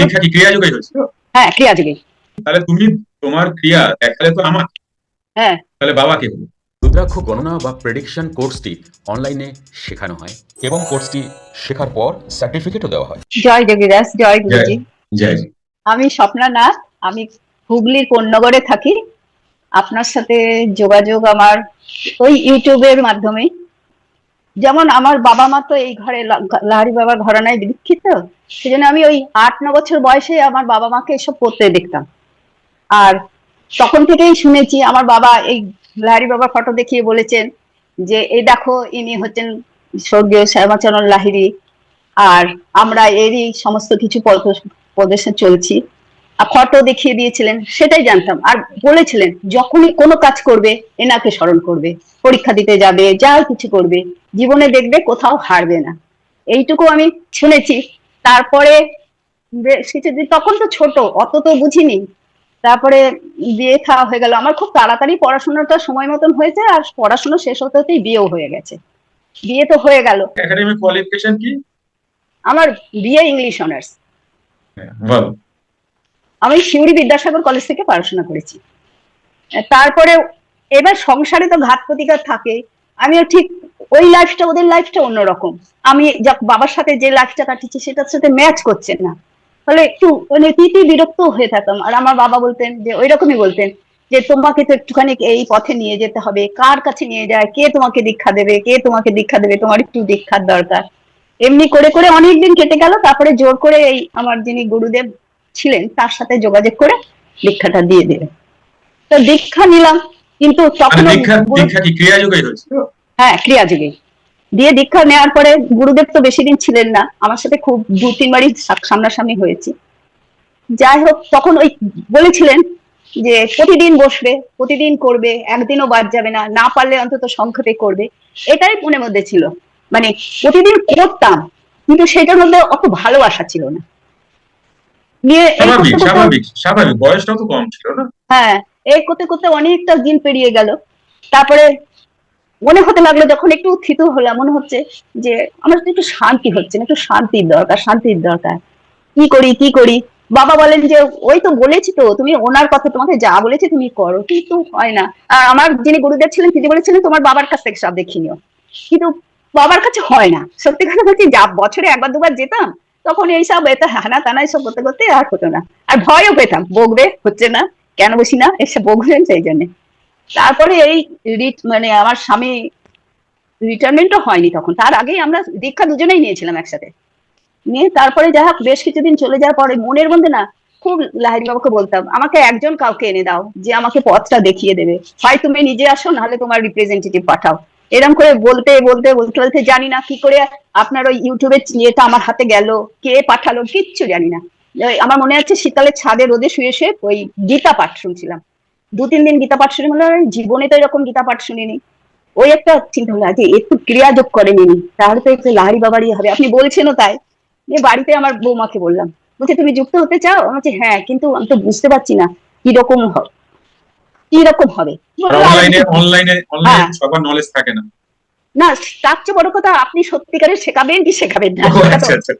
দীক্ষা কি ক্রিয়া যোগে হয়েছিল হ্যাঁ ক্রিয়া যুগে তাহলে তুমি তোমার ক্রিয়া দেখালে তো আমার হ্যাঁ। তাহলে বাবা কে হলো রুদ্রাক্ষ গণনা বা প্রেডিকশন কোর্সটি অনলাইনে শেখানো হয় এবং কোর্সটি শেখার পর সার্টিফিকেটও দেওয়া হয়। জয় যোগীদাস জয় গুরুজি। জয়। আমি স্বপ্না নাথ আমি হুগলির পণ্যগড়ে থাকি। আপনার সাথে যোগাযোগ আমার ওই ইউটিউবের মাধ্যমে। যেমন আমার বাবা মা তো এই ঘরে লাহারি বাবার ঘরানায় দীক্ষিত, সেজন্য আমি ওই আট, ন বছর বয়সে আমার বাবা মাকে এসব পড়তে দেখতাম। আর তখন থেকেই শুনেছি, আমার বাবা এই লাহারি বাবার ফটো দেখিয়ে বলেছেন যে, এই দেখো, ইনি হচ্ছেন স্বর্গীয় শ্যামাচরণ লাহিড়ী, আর আমরা এরই সমস্ত কিছু প্রদর্শন চলছি। ফটো দেখিয়ে দিয়েছিলেন সেটাই জানতাম। আর বলেছিলেন যখনই কোনো কাজ করবে এনাকে স্মরণ করবে। পরীক্ষা দিতে যাবে যা কিছু করবে জীবনে দেখবে কোথাও হারবে না। এইটুকু আমি শুনেছি। তারপরে তখন তো ছোট অত তো বুঝিনি। তারপরে বিয়ে খাওয়া হয়ে গেল। আমার খুব তাড়াতাড়ি পড়াশোনাটা সময় মতন হয়েছে আর পড়াশোনা শেষ হতে হতেই বিয়েও হয়ে গেছে। বিয়ে তো হয়ে গেল। একাডেমিক কোয়ালিফিকেশন কি? আমার বিয়ে ইংলিশ অনার্স বল আমি শিউরি বিদ্যাসাগর কলেজ থেকে পড়াশোনা করেছি। তারপরে এবার সংসারে তো ঘাত প্রতিঘাত থাকে। আমিও ঠিক ওই লাইফটা ওদের লাইফটা অন্যরকম। আমি যা বাবার সাথে যে লাইফটা কাটিয়েছি, সেটার সাথে ম্যাচ করছে না। ফলে একটু মানে তিতি বিরক্ত হয়ে থাকতাম। আর আমার বাবা বলতেন যে ওই রকমই বলতেন যে, তোমাকে তো একটুখানি এই পথে নিয়ে যেতে হবে। কার কাছে নিয়ে যায়? কে তোমাকে দীক্ষা দেবে? কে তোমাকে দীক্ষা দেবে? তোমার একটু দীক্ষার দরকার। এমনি করে করে অনেকদিন কেটে গেল। তারপরে জোর করে এই আমার যিনি গুরুদেব ছিলেন তার সাথে যোগাযোগ করে দীক্ষাটা দিয়ে দিলেন। তো দীক্ষা নিলাম কিন্তু মানে তখন হ্যাঁ ক্রিয়া যুগে। দিয়ে দীক্ষা নেওয়ার পরে গুরুদেব তো বেশি দিন ছিলেন না আমার সাথে খুব দু তিনবারই সামনাসামনি হয়েছে। যাই হোক তখন ওই বলেছিলেন যে প্রতিদিন বসবে প্রতিদিন করবে একদিনও বাদ যাবে না না পারলে অন্তত সংক্ষেপে করবে। এটাই মনের মধ্যে ছিল। মানে প্রতিদিন করতাম কিন্তু সেটার মধ্যে অত ভালোবাসা ছিল না। নিয়ে স্বাভাবিক স্বাভাবিক স্বাভাবিক। বয়সটাও তো কম ছিল না? হ্যাঁ এই করতে করতে অনেকটা দিন পেরিয়ে গেল। তারপরে মনে হতে লাগল যখন একটু থিতু হলাম মনে হচ্ছে যে আমার তো একটু শান্তি হচ্ছে না একটু শান্তির দরকার শান্তির দরকার। কি করি কি করি? বাবা বলেন যে ওই তো বলেছি তো তুমি ওনার কথা তোমাকে যা বলেছে তুমি করো। কিন্তু হয় না। আর আমার যিনি গুরুদেব ছিলেন তিনি বলেছিলেন তোমার বাবার কাছ থেকে সব দেখে নিও। কিন্তু বাবার কাছে হয় না। সত্যি কথা বলছি যা বছরে একবার দুবার যেতাম তখন এইসব এটা হানা টানা এসব করতে করতে আর হতো না। আর ভয়ও পেতাম, বকবে, হচ্ছে না, কেন বসি না, এসে বকবেন সেই জন্য। তারপরে এই মানে আমার স্বামী রিটায়ারমেন্টও হয়নি তখন। তার আগেই আমরা দীক্ষা দুজনেই নিয়েছিলাম একসাথে। নিয়ে তারপরে যাই হোক, বেশ কিছুদিন চলে যাওয়ার পরে মনের মধ্যে না খুব লাহিরি বাবাকে বলতাম, আমাকে একজন কাউকে এনে দাও, যে আমাকে পথটা দেখিয়ে দেবে। হয় তুমি নিজে আসো, নাহলে তোমার রিপ্রেজেন্টেটিভ পাঠাও। এরকম করে বলতে বলতে বলতে বলতে জানি না কি করে আপনার ওই ইউটিউবের ইয়েটা আমার হাতে গেল, কে পাঠালো কিচ্ছু জানি না। আমার মনে আছে শীতকালে ছাদে রোদে শুয়ে শুয়ে ওই গীতা পাঠ শুনছিলাম। দু তিন দিন গীতা পাঠ শুনে মনে হয় জীবনে তো এরকম গীতা পাঠ শুনিনি। ওই একটা চিন্তা হলো যে একটু ক্রিয়াযোগ করেনি তাহলে তো একটু লাহারি বাবারই হবে। আপনি বলছেনও তাই। যে বাড়িতে আমার বৌমাকে বললাম, বলছে, তুমি যুক্ত হতে চাও? আমি বলছি হ্যাঁ কিন্তু আমি তো বুঝতে পারছি না কীরকম হবে কীরকম হবে। অনলাইনে অনলাইনে অনলাইনে হ্যাঁ। সবার নলেজ থাকে না। না তার চেয়ে বড় কথা আপনি সত্যিকারের শেখাবেন কি শেখাবেন না? আচ্ছা আচ্ছা।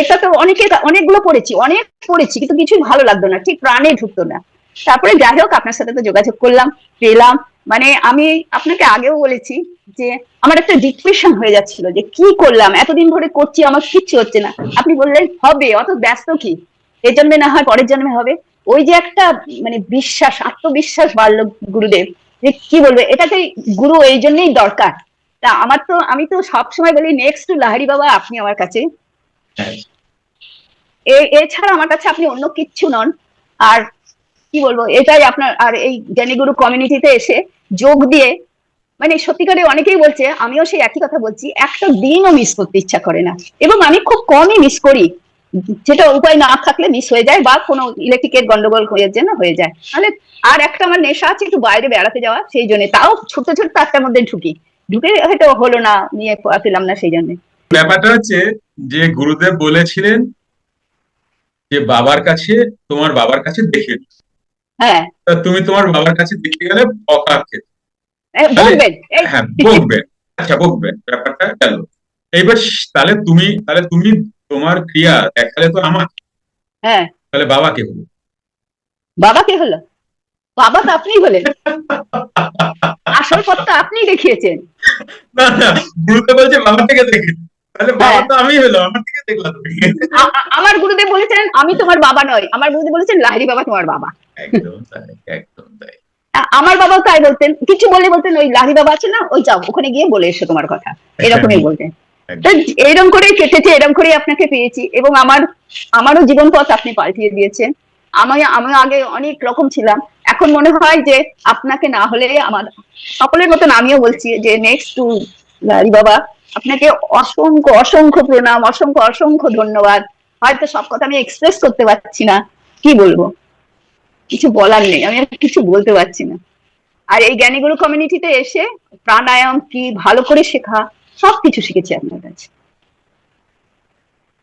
এটা তো অনেকে অনেকগুলো পড়েছি অনেক পড়েছি কিন্তু কিছুই ভালো লাগতো না ঠিক প্রাণে ঢুকতো না। তারপরে যাই হোক আপনার সাথে তো যোগাযোগ করলাম পেলাম। মানে আমি আপনাকে আগেও বলেছি যে আমার একটা ডিপ্রেশন হয়ে যাচ্ছিল যে কি করলাম এতদিন ধরে করছি আমার কিচ্ছু হচ্ছে না। আপনি বললেন হবে অত ব্যস্ত কি? এই জন্মে না হয় পরের জন্মে হবে। ওই যে একটা মানে বিশ্বাস, আত্মবিশ্বাস বাড়লো গুরুদেব, যে কি বলবে? এটাকে গুরু এই জন্যই দরকার। তা আমার তো, আমি তো সবসময় বলি নেক্সট টু লাহারি বাবা, আপনি আমার কাছে। এছাড়া আমার কাছে আপনি অন্য কিচ্ছু নন। আর কি বলব, এটাই আপনার, আর এই জ্ঞানীগুরু কমিউনিটিতে এসে যোগ দিয়ে মানে সত্যিকারে অনেকেই বলছে, আমিও সেই একই কথা বলছি, একটা দিনও মিস করতে ইচ্ছা করে না। এবং আমি খুব কমই মিস করি। যেটা উপায় না থাকলে মিস হয়ে যায় বা কোনো ইলেকট্রিকের গন্ডগোল হয়ে না হয়ে যায়। তাহলে আর একটা আমার নেশা আছে একটু বাইরে বেড়াতে যাওয়া সেই জন্য। তাও ছোট ছোট একটার মধ্যে ঢুকি। ঢুকে হয়তো হলো না নিয়ে পেলাম না সেই জন্য। ব্যাপারটা হচ্ছে যে গুরুদেব বলেছিলেন যে বাবার কাছে তোমার বাবার কাছে দেখে হ্যাঁ। তা তুমি তোমার বাবার কাছে দেখে গেলে বকা খেতে। হ্যাঁ বকবেন। আচ্ছা বকবেন। ব্যাপারটা গেল। এইবার তাহলে তুমি তাহলে তুমি তোমার ক্রিয়া দেখালে তো আমার হ্যাঁ। তাহলে বাবা কে হলো? বাবা কে হলো? বাবা তো আপনি হলেন। আসল পথটা আপনি দেখিয়েছেন। না না গুরুদেব বলছে বাবা থেকে দেখে। তাহলে বাবা হ্যাঁ। তো আমি হলো আমার থেকে দেখলাম আমার গুরুদেব বলেছেন আমি তোমার বাবা নয়। আমার গুরুদেব বলেছেন লাহিরি বাবা তোমার বাবা। একদম তাই একদম তাই। আমার বাবাও তাই বলতেন। কিছু বলে বলতেন ওই লাহি বাবা আছে না ওই যাও ওখানে গিয়ে বলে এসো তোমার কথা। এরকমই বলতেন। একদম। তো এরকম করেই কেটেছে এরকম করেই আপনাকে পেয়েছি এবং আমার আমারও জীবন পথ আপনি পাল্টিয়ে দিয়েছেন। আমি আমি আগে অনেক রকম ছিলাম। এখন মনে হয় যে আপনাকে না হলে আমার সকলের মতন আমিও বলছি যে নেক্সট টু লারি বাবা আপনাকে অসংখ্য অসংখ্য প্রণাম অসংখ্য অসংখ্য ধন্যবাদ। হয়তো সব কথা আমি এক্সপ্রেস করতে পারছি না। কি বলব? কিছু বলার নেই আমি কিছু বলতে পারছি না। আর এই জ্ঞানীগুরু কমিউনিটিতে এসে প্রাণায়াম কি ভালো করে শেখা সবকিছু শিখেছি আপনার কাছে।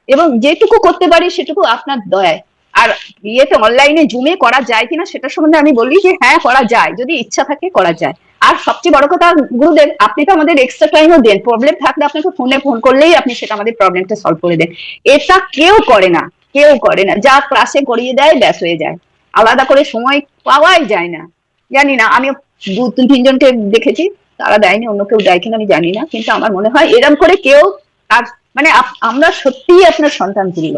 এবং যেটুকু করতে পারি সেটুকু আপনার দয়ায়। আর ইয়েতে অনলাইনে জুমে করা যায় কিনা সেটা সম্বন্ধে আমি বলি যে হ্যাঁ করা যায়। যদি ইচ্ছা থাকে, করা যায়। আর সবচেয়ে বড় কথা, গুরুদেব, আপনি তো আমাদের এক্সট্রা টাইমও দেন। প্রবলেম থাকলে আপনাকে ফোনে ফোন করলেই আপনি সেটা আমাদের প্রবলেমটা সলভ করে দেন। এটা কেউ করে না। কেউ করে না। যা ক্লাসে করিয়ে দেয়, ব্যাস হয়ে যায়। আলাদা করে সময় পাওয়াই যায় না। জানি না আমি দু তিন তিনজনকে দেখেছি। তারা দেয়নি, অন্য কেউ দেয় কিনা আমি জানি না, কিন্তু আমার মনে হয় এরম করে কেউ আর মানে আমরা সত্যিই আপনার সন্তান তুল্য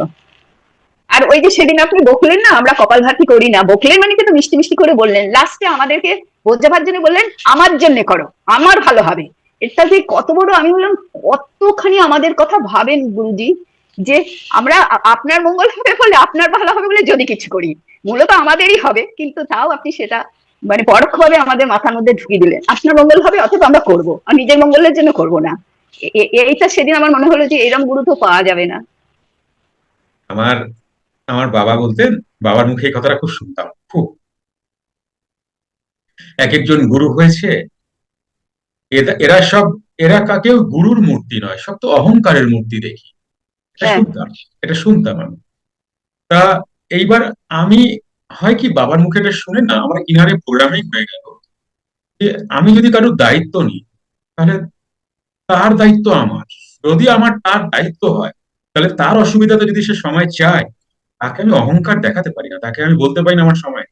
আর ওই যে সেদিন আপনি বকলেন না, আমরা কপাল ভাতি করি না। বকলেন মানে কিন্তু মিষ্টি মিষ্টি করে বললেন। লাস্টে আমাদেরকে বোঝাবার জন্য বললেন, আমার জন্য করো, আমার ভালো হবে। এটা যে কত বড় আমি বললাম কতখানি আমাদের কথা ভাবেন গুরুজি, যে আমরা আপনার মঙ্গল হবে বলে আপনার ভালো হবে বলে যদি কিছু করি, মূলত আমাদেরই হবে, কিন্তু তাও আপনি সেটা মানে পরোক্ষভাবে আমাদের মাথার মধ্যে ঢুকিয়ে দিলেন। আপনার মঙ্গল হবে অথবা আমরা করব। আর নিজের মঙ্গলের জন্য করব না। এইটা সেদিন আমার মনে হলো যে এরম গুরু তো পাওয়া যাবে না। আমার আমার বাবা বলতেন বাবার মুখে এই কথাটা খুব শুনতাম খুব। এক একজন গুরু হয়েছে এরা এরা সব এরা কাকেও গুরুর মূর্তি নয় সব তো অহংকারের মূর্তি দেখি। এটা হ্যাঁ। শুনতাম এটা শুনতাম আমি। তা এইবার আমি হয় কি বাবার মুখে এটা শুনে না আমার ইনারে প্রোগ্রামিং হয়ে গেল। যে আমি যদি কারোর দায়িত্ব নিই তাহলে তার দায়িত্ব আমার। যদি আমার তার দায়িত্ব হয় তাহলে তার অসুবিধাতে যদি সে সময় চায় তাকে আমি অহংকার দেখাতে পারি না তাকে আমি বলতে পারি না আমার সময়।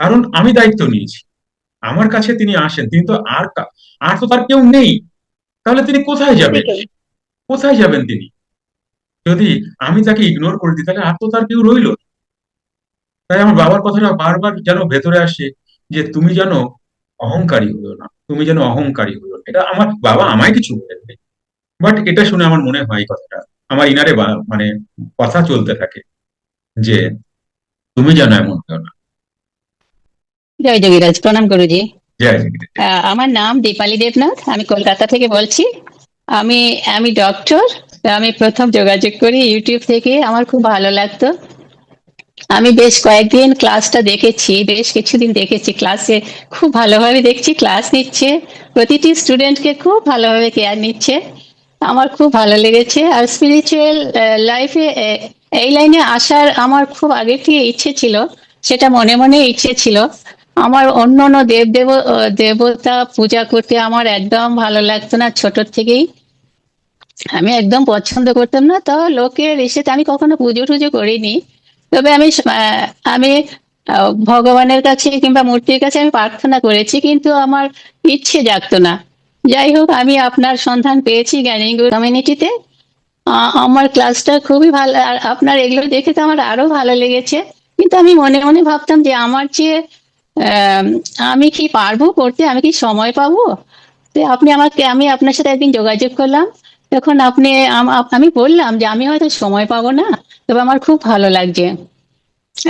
কারণ আমি দায়িত্ব নিয়েছি। আমার কাছে তিনি আসেন তিনি তো আর আর তো তার কেউ নেই। তাহলে তিনি কোথায় যাবেন? কোথায় যাবেন তিনি? যদি আমি তাকে ইগনোর করে দিই তাহলে আর তো তার কেউ রইল না। তাই আমার বাবার কথাটা বারবার যেন ভেতরে আসে যে তুমি যেন অহংকারী হলো না তুমি যেন অহংকারী হলো না। এটা আমার বাবা আমায় কিছু বলেননি বাট এটা শুনে আমার মনে হয় কথাটা। আমার ইনারে মানে কথা চলতে থাকে যে তুমি যেন এমন হও না। জয় যোগীরাজ প্রণাম গুরুজি। আমার নাম দীপালি দেবনাথ আমি কলকাতা থেকে বলছি। আমি আমি ডক্টর আমি প্রথম যোগাযোগ করি ইউটিউব থেকে আমার খুব ভালো লাগতো। আমি বেশ কয়েকদিন ক্লাসটা দেখেছি, বেশ কিছুদিন দেখেছি ক্লাসে খুব ভালোভাবে দেখছি ক্লাস নিচ্ছে। প্রতিটি স্টুডেন্টকে খুব ভালোভাবে কেয়ার নিচ্ছে। আমার খুব ভালো লেগেছে। আর স্পিরিচুয়াল লাইফে এই লাইনে আসার আমার খুব আগে থেকে ইচ্ছে ছিল, সেটা মনে মনে ইচ্ছে ছিল। আমার অন্য অন্য দেব দেব দেবতা পূজা করতে আমার একদম ভালো লাগতো না ছোট থেকেই। আমি একদম পছন্দ করতাম না। তো লোকের এসে আমি কখনো পুজো টুজো করিনি। তবে আমি আমি ভগবানের কাছে কিংবা মূর্তির কাছে আমি প্রার্থনা করেছি, কিন্তু আমার ইচ্ছে জাগতো না। যাই হোক, আমি আপনার সন্ধান পেয়েছি জ্ঞানী কমিউনিটিতে আমার ক্লাসটা খুবই ভালো, আর আপনার এগুলো দেখে তো আমার আরও ভালো লেগেছে। কিন্তু আমি মনে মনে ভাবতাম যে আমার যে আমি কি পারব করতে, আমি কি সময় পাবো? তো আপনি আমাকে, আমি আপনার সাথে একদিন যোগাযোগ করলাম। তখন আপনি, আমি বললাম যে আমি হয়তো সময় পাবো না, তবে আমার খুব ভালো লাগছে।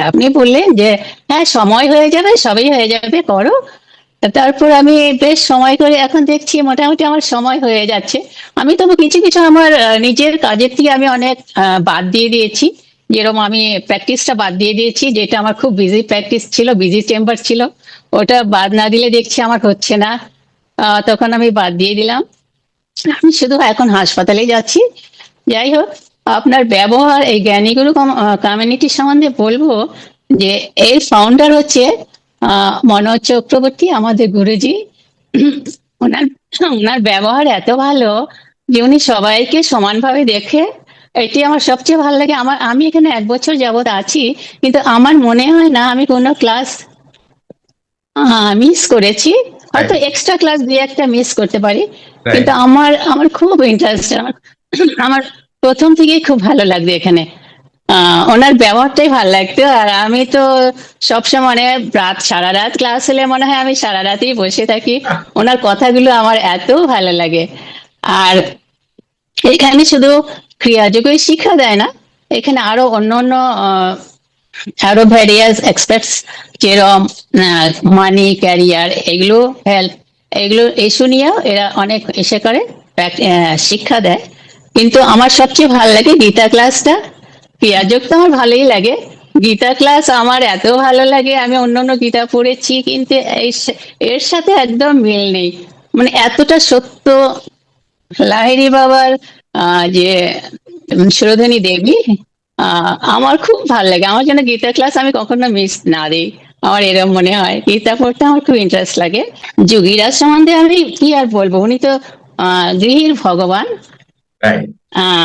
আপনি বললেন যে হ্যাঁ সময় হয়ে যাবে, সবই হয়ে যাবে, করো। তারপর আমি বেশ সময় করে এখন দেখছি মোটামুটি আমার সময় হয়ে যাচ্ছে। আমি তবু কিছু কিছু আমার নিজের কাজের থেকে আমি অনেক বাদ দিয়ে দিয়েছি। যেরকম আমি প্র্যাকটিসটা বাদ দিয়ে দিয়েছি, যেটা আমার খুব বিজি প্র্যাকটিস ছিল, বিজি চেম্বার ছিল। ওটা বাদ না দিলে দেখছি আমার হচ্ছে না। তখন আমি বাদ দিয়ে দিলাম। আমি শুধু এখন হাসপাতালে যাচ্ছি। যাই হোক, আপনার ব্যবহার, এই জ্ঞানীগুরু কমিউনিটি সম্বন্ধে বলব যে, এর ফাউন্ডার হচ্ছে মনোজ চক্রবর্তী, আমাদের গুরুজি। ওনার ওনার ব্যবহার এত ভালো যে, উনি সবাইকে সমানভাবে দেখে, এটি আমার সবচেয়ে ভালো লাগে। আমার, আমি এখানে এক বছর যাবত আছি, কিন্তু আমার মনে হয় না আমি কোনো ক্লাস মিস করেছি। হয়তো এক্সট্রা ক্লাস দুই একটা মিস করতে পারি কিন্তু আমার আমার খুব ইন্টারেস্ট আমার প্রথম থেকেই খুব ভালো লাগবে এখানে। ওনার ব্যবহারটাই ভালো লাগতো আর আমি তো সবসময় মানে রাত সারা রাত ক্লাস হলে মনে হয় আমি সারা রাতেই বসে থাকি। ওনার কথাগুলো আমার এত ভালো লাগে। আর এখানে শুধু ক্রিয়াযোগই শিক্ষা দেয় না এখানে আরও অন্য অন্য আহ, আরও ভ্যারিয়াস এক্সপেক্টস যেরকম মানি ক্যারিয়ার এগুলো হেল্প এগুলো ইস্যু নিয়েও এরা অনেক এসে করে শিক্ষা দেয়। কিন্তু আমার সবচেয়ে ভালো লাগে গীতা ক্লাসটা ক্রিয়াযোগ তো আমার ভালোই লাগে। গীতা ক্লাস আমার এত ভালো লাগে, আমি অন্য অন্য গীতা পড়েছি, কিন্তু এর সাথে একদম মিল নেই। মানে এতটা সত্য, লাহিড়ী বাবার যে সুরধনী দেবী আমার খুব ভালো লাগে। আমার জন্য গীতা ক্লাস আমি কখনো মিস না দিই আমার এরকম মনে হয়। গীতা পড়তে আমার খুব ইন্টারেস্ট লাগে। যোগীরাজ সম্বন্ধে আমি কি আর বলব? উনি তো আহ, গৃহীর ভগবান।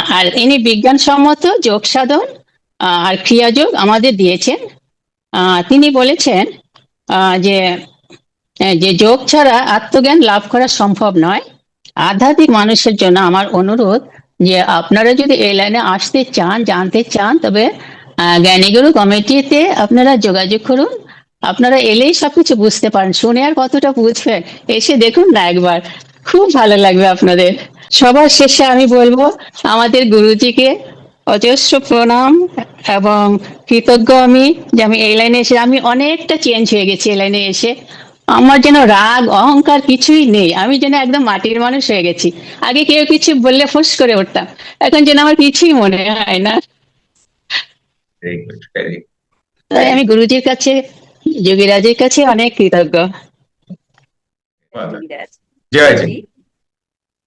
আর ইনি বিজ্ঞানসম্মত যোগ সাধন আর ক্রিয়াযোগ আমাদের দিয়েছেন। আহ, তিনি বলেছেন আহ, যে যে যোগ ছাড়া আত্মজ্ঞান লাভ করা সম্ভব নয়। আধ্যাত্মিক মানুষের জন্য আমার অনুরোধ যে আপনারা যদি এই লাইনে আসতে চান, জানতে চান, তবে জ্ঞানীগুরু কমিটিতে আপনারা যোগাযোগ করুন। আপনারা এলেই সবকিছু বুঝতে পারেন। শুনে আর কতটা বুঝবেন এসে দেখুন না একবার। খুব ভালো লাগবে আপনাদের। সবার শেষে আমি বলব, আমাদের গুরুজিকে অজস্র প্রণাম এবং কৃতজ্ঞ আমি যে আমি এই লাইনে এসে, আমি অনেকটা চেঞ্জ হয়ে গেছি এই লাইনে এসে। আমার যেন রাগ অহংকার কিছুই নেই। আমি যেন একদম মাটির মানুষ হয়ে গেছি। আগে কেউ কিছু বললে ফুস করে উঠতাম। এখন যেন আমার কিছুই মনে হয় না। তাই আমি গুরুজির কাছে যোগীরাজের কাছে অনেক কৃতজ্ঞ।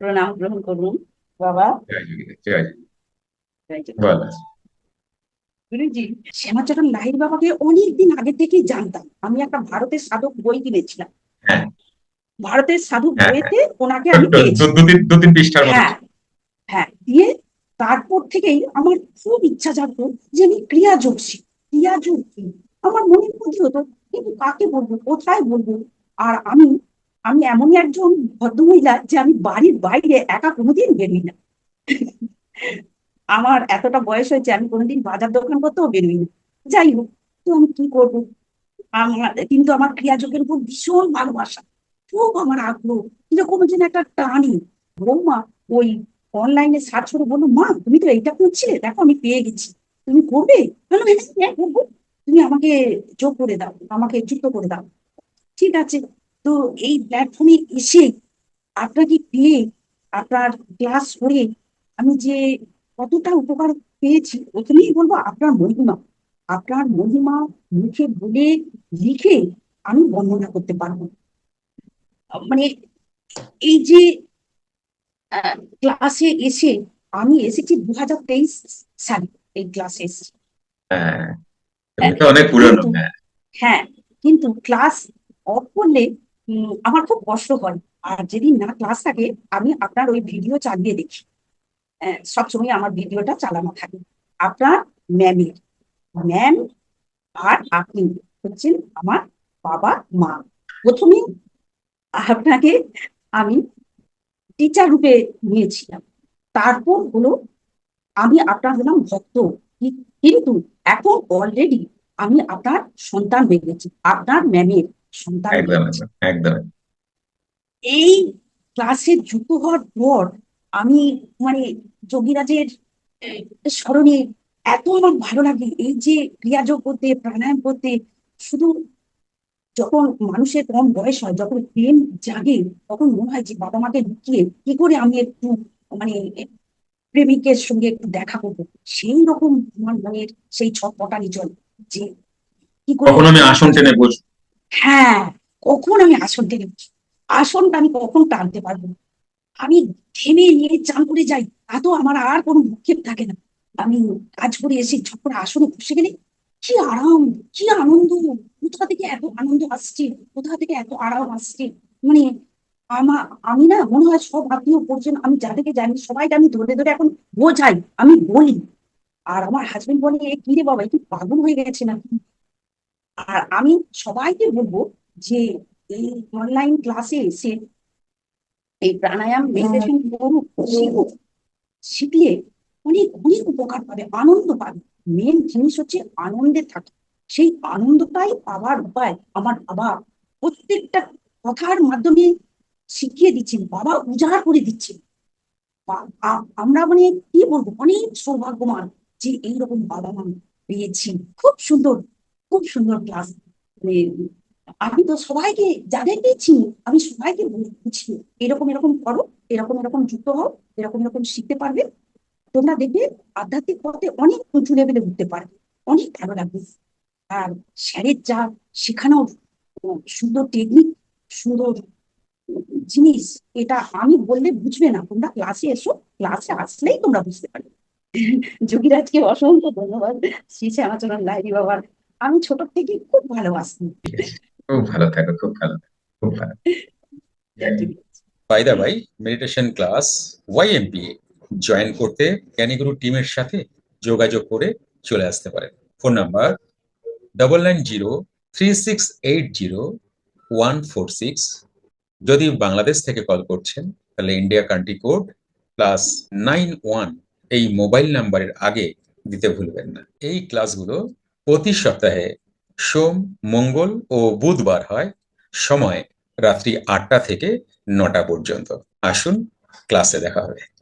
প্রণাম গ্রহণ করুন। বাবা। গুরুজি শ্যামাচরণ লাহিড়ী বাবাকে অনেকদিন আগে থেকেই জানতাম। আমি একটা ভারতের সাধক বই কিনেছিলাম। হ্যাঁ। ভারতের সাধক হ্যাঁ, বইতে ওনাকে আমি হ্যাঁ হ্যাঁ দিয়ে তারপর থেকেই আমার খুব ইচ্ছা জাগতো যে আমি ক্রিয়া যোগ শিখি। ক্রিয়া যোগ কি? আমার মনের মধ্যে হতো কিন্তু কাকে বলব? কোথায় বলব? আর আমি আমি এমনই একজন ভদ্রমহিলা যে আমি বাড়ির বাইরে একা কোনোদিন বেরোই না। আমার এতটা বয়স হয়েছে, আমি কোনোদিন বাজার দোকান করতেও বেরোই না যাই হোক, তো আমি কি করব? আমার, কিন্তু আমার ক্রিয়াযোগের উপর ভীষণ ভালোবাসা, খুব আমার আগ্রহ। কীরকম যেন একটা টানি। বৌমা, ওই অনলাইনে সার্চ করে বলল মা, তুমি তো এইটা করছিলে? দেখো, আমি পেয়ে গেছি। তুমি করবে? হ্যাঁ হ্যাঁ করব। তুমি আমাকে যোগ করে দাও, আমাকে যুক্ত করে দাও। ঠিক আছে, তো এই প্ল্যাটফর্মে এসে আপনাকে পেয়ে, আপনার ক্লাস করে আমি যে কতটা উপকার পেয়েছি প্রথমেই বলব আপনার মহিমা। আপনার মহিমা মুখে বলে লিখে আমি বর্ণনা করতে পারব। মানে এই যে ক্লাসে এসে আমি এসেছি দু হাজার তেইশ সালে এই ক্লাসে এসেছি। হ্যাঁ হ্যাঁ। হ্যাঁ কিন্তু ক্লাস অফ করলে আমার খুব কষ্ট হয়। আর যেদিন না ক্লাস থাকে আমি আপনার ওই ভিডিও চালিয়ে দেখি। সবসময় আমার ভিডিওটা চালানো থাকে। আপনার ম্যামের ম্যাম আর আপনি হচ্ছেন আমার বাবা মা। প্রথমে আপনাকে আমি টিচার রূপে নিয়েছিলাম। তারপর হলো আমি আপনার হলাম ভক্ত। কিন্তু এখন অলরেডি আমি আপনার সন্তান হয়ে গেছি। আপনার ম্যামের সন্তান একদম এই ক্লাসে যুক্ত হওয়ার পর আমি মানে যোগীরাজের স্মরণে এত আমার ভালো লাগে। এই যে ক্রিয়াযোগ করতে প্রাণায়াম করতে শুধু যখন মানুষের কম বয়স হয় যখন প্রেম জাগে তখন মনে হয় যে বাবা মাকে লুকিয়ে কি করে আমি একটু মানে প্রেমিকের সঙ্গে একটু দেখা করব? সেই রকম আমার মনের সেই ছটপটানি চলে যে কি করে কখন আমি আসন টেনে বসবো? হ্যাঁ কখন আমি আসন টেনে বসবো? আসনটা আমি কখন টানতে পারব? আমি থেমে নিয়ে চান করে যাই, তা তো আমার আর কোনো ভূক্ষেপ থাকে না। আমি কাজ করে এসে করে আসনে বসে গেলে, কি আরাম, কি আনন্দ, কোথা থেকে এত আনন্দ আসছে, কোথা থেকে এত আরাম আসছে? মানে আমার আমি না মনে হয় সব আত্মীয় পরিজন, আমি যাদেরকে জানি, সবাইকে আমি ধরে ধরে এখন বোঝাই, আমি বলি। আর আমার হাজবেন্ড বলে, এ কি রে বাবা একটু পাগল হয়ে গেছে নাকি? আর আমি সবাইকে বলব যে, এই অনলাইন ক্লাসে এসে এই প্রাণায়াম মেডিটেশন করুক শিখুক শিখলে অনেক অনেক উপকার পাবে আনন্দ পাবে। মেন জিনিস হচ্ছে আনন্দে থাকে। সেই আনন্দটাই পাওয়ার উপায় আমার বাবা প্রত্যেকটা কথার মাধ্যমে শিখিয়ে দিচ্ছেন বাবা উজাড় করে দিচ্ছেন। আমরা মানে কি বলব? অনেক সৌভাগ্যবান যে এইরকম বাবা মা পেয়েছি। খুব সুন্দর খুব সুন্দর ক্লাস মানে আমি তো সবাইকে যাদেরকে চিনি আমি সবাইকে বুঝি এরকম এরকম করো, এরকম এরকম যুক্ত হও, এরকম এরকম শিখতে পারবে। তোমরা দেখবে আধ্যাত্মিক পথে অনেক উঁচু লেভেলে উঠতে পারবে, অনেক ভালো লাগবে। আর স্যারের যা শেখানোর সুন্দর টেকনিক সুন্দর জিনিস, এটা আমি বললে বুঝবে না। তোমরা ক্লাসে এসো ক্লাসে আসলেই তোমরা বুঝতে পারবে। যোগীরাজকে অসংখ্য ধন্যবাদ। শ্রী শ্যামাচরণ লাইরি বাবার, আমি ছোট থেকে খুব ভালোবাসি। খুব ভালো থাকো, খুব ভালো খুব ভালো by the by meditation class Y M P A join করতে জ্ঞানীগুরু টিমের সাথে যোগাযোগ করে চলে আসতে পারেন। Phone number double nine zero three six eight zero one four six যদি বাংলাদেশ থেকে কল করছেন, তাহলে India country code plus nine one এই মোবাইল নাম্বারের আগে দিতে ভুলবেন না। এই ক্লাসগুলো প্রতি সপ্তাহে সোম, মঙ্গল ও বুধবার হয় সময় রাত্রি আটটা থেকে নটা পর্যন্ত। আসুন ক্লাসে দেখা হবে।